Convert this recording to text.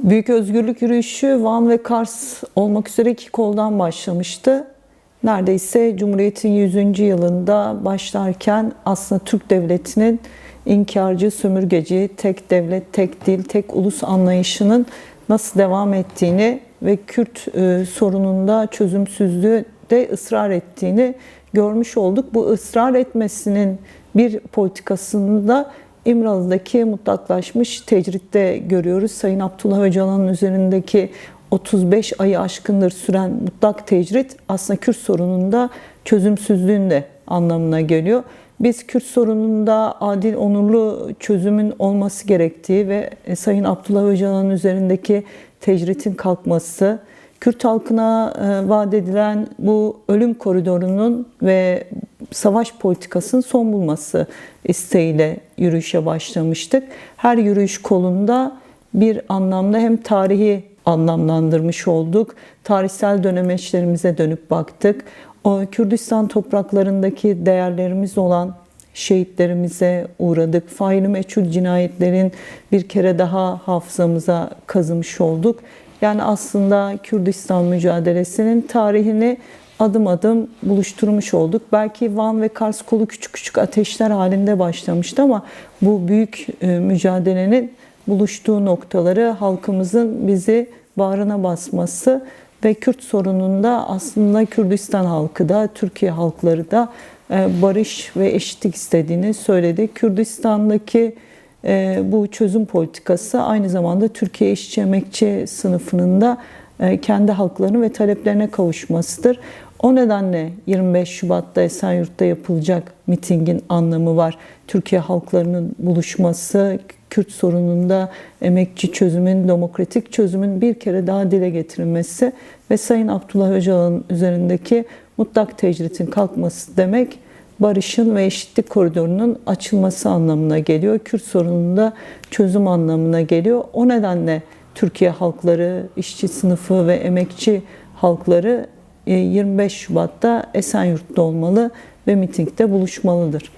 Büyük Özgürlük Yürüyüşü Van ve Kars olmak üzere iki koldan başlamıştı. Neredeyse Cumhuriyet'in 100. yılında başlarken aslında Türk Devleti'nin inkarcı, sömürgeci, tek devlet, tek dil, tek ulus anlayışının nasıl devam ettiğini ve Kürt e, sorununda çözümsüzlüğü de ısrar ettiğini görmüş olduk. Bu ısrar etmesinin bir politikasında İmralı'daki mutlaklaşmış tecritte görüyoruz. Sayın Abdullah Öcalan'ın üzerindeki 35 ayı aşkındır süren mutlak tecrit aslında Kürt sorununda çözümsüzlüğün de anlamına geliyor. Biz Kürt sorununda adil, onurlu çözümün olması gerektiği ve Sayın Abdullah Öcalan'ın üzerindeki tecritin kalkması, Kürt halkına e, vaat edilen bu ölüm koridorunun ve savaş politikasının son bulması isteğiyle yürüyüşe başlamıştık. Her yürüyüş kolunda bir anlamda hem tarihi anlamlandırmış olduk. Tarihsel dönemeçlerimize dönüp baktık. O Kürdistan topraklarındaki değerlerimiz olan şehitlerimize uğradık. Faili meçhul cinayetlerin bir kere daha hafızamıza kazımış olduk. Yani aslında Kürdistan mücadelesinin tarihini adım adım buluşturmuş olduk. Belki Van ve Kars kolu küçük küçük ateşler halinde başlamıştı ama bu büyük e, mücadelenin buluştuğu noktaları halkımızın bizi bağrına basması ve Kürt sorununda aslında Kürdistan halkı da Türkiye halkları da e, barış ve eşitlik istediğini söyledi. Kürdistan'daki e, bu çözüm politikası aynı zamanda Türkiye işçi emekçi sınıfının da kendi haklarını ve taleplerine kavuşmasıdır. O nedenle 25 Şubat'ta Esenyurt'ta yapılacak mitingin anlamı var. Türkiye halklarının buluşması, Kürt sorununda emekçi çözümün, demokratik çözümün bir kere daha dile getirilmesi ve Sayın Abdullah Öcalan'ın üzerindeki mutlak tecritin kalkması demek barışın ve eşitlik koridorunun açılması anlamına geliyor. Kürt sorununda çözüm anlamına geliyor. O nedenle Türkiye halkları, işçi sınıfı ve emekçi halkları 25 Şubat'ta Esenyurt'ta olmalı ve mitingde buluşmalıdır.